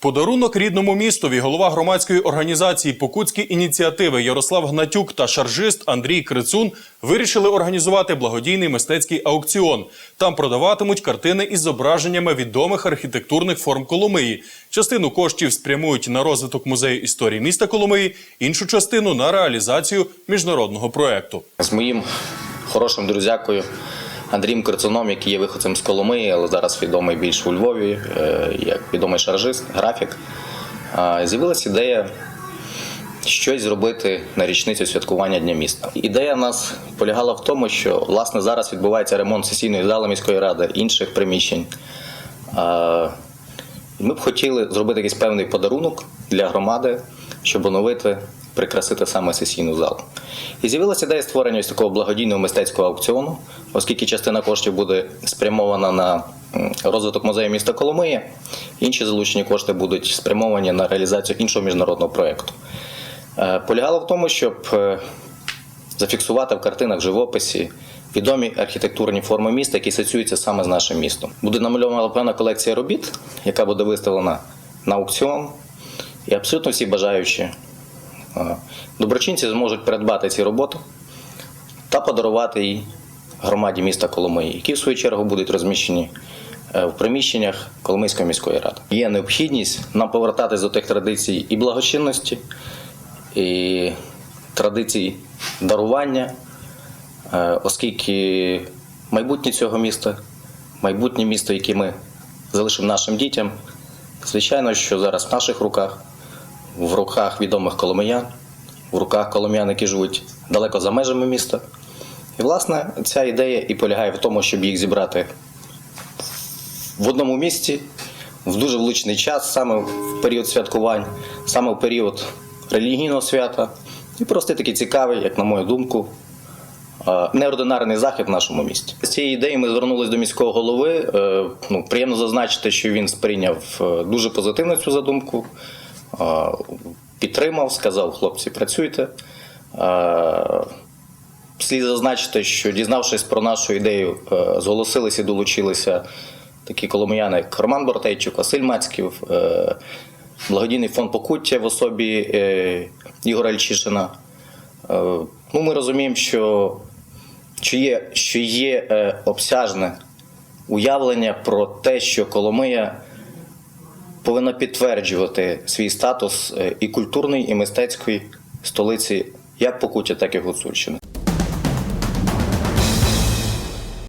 Подарунок рідному містові голова громадської організації Покутські ініціативи Ярослав Гнатюк та шаржист Андрій Крицун вирішили організувати благодійний мистецький аукціон. Там продаватимуть картини із зображеннями відомих архітектурних форм Коломиї. Частину коштів спрямують на розвиток музею історії міста Коломиї, іншу частину на реалізацію міжнародного проекту. з моїм хорошим друзякою Андрієм Кирцуном, який є виходцем з Коломиї, але зараз відомий більш у Львові, е, як відомий шаржист, графік. З'явилася ідея щось зробити на річницю святкування Дня міста. Ідея в нас полягала в тому, що власне зараз відбувається ремонт сесійної зали міської ради, інших приміщень. Ми б хотіли зробити якийсь певний подарунок для громади, щоб оновити, прикрасити саме сесійну залу. І з'явилася ідея створення ось такого благодійного мистецького аукціону, оскільки частина коштів буде спрямована на розвиток музею міста Коломиї, інші залучені кошти будуть спрямовані на реалізацію іншого міжнародного проєкту. Е, Полягало в тому, щоб е, зафіксувати в картинах живописі відомі архітектурні форми міста, які асоціюються саме з нашим містом. Буде намальована певна колекція робіт, яка буде виставлена на аукціон, і абсолютно всі бажаючі доброчинці зможуть придбати ці роботи та подарувати її громаді міста Коломиї, які в свою чергу будуть розміщені е, в приміщеннях Коломийської міської ради. Є необхідність нам повертатись до тих традицій і благочинності, і традицій дарування, е, оскільки майбутнє цього міста, майбутнє місто, яке ми залишимо нашим дітям, звичайно, що зараз в наших руках, в руках відомих коломиян, в руках коломиян, які живуть далеко за межами міста. І, власне, ця ідея і полягає в тому, щоб їх зібрати в одному місці в дуже влучний час, саме в період святкувань, саме в період релігійного свята. І просто такий цікавий, як на мою думку, е, неординарний захід в нашому місті. З цієї ідеї ми звернулися до міського голови. Е, Ну, приємно зазначити, що він сприйняв е, дуже позитивно цю задумку, підтримав, сказав: хлопці, працюйте. Слід зазначити, що дізнавшись про нашу ідею, е, зголосилися і долучилися такі коломияни, як Роман Бортейчук, Василь Мацьків, е, благодійний фонд Покуття в особі е, Ігоря Альчишина. Е, Ну, ми розуміємо, що, що є, що є обсяжне уявлення про те, що Коломия повинна підтверджувати свій статус е, і культурної, і мистецької столиці як Покуття, так і Гуцульщини.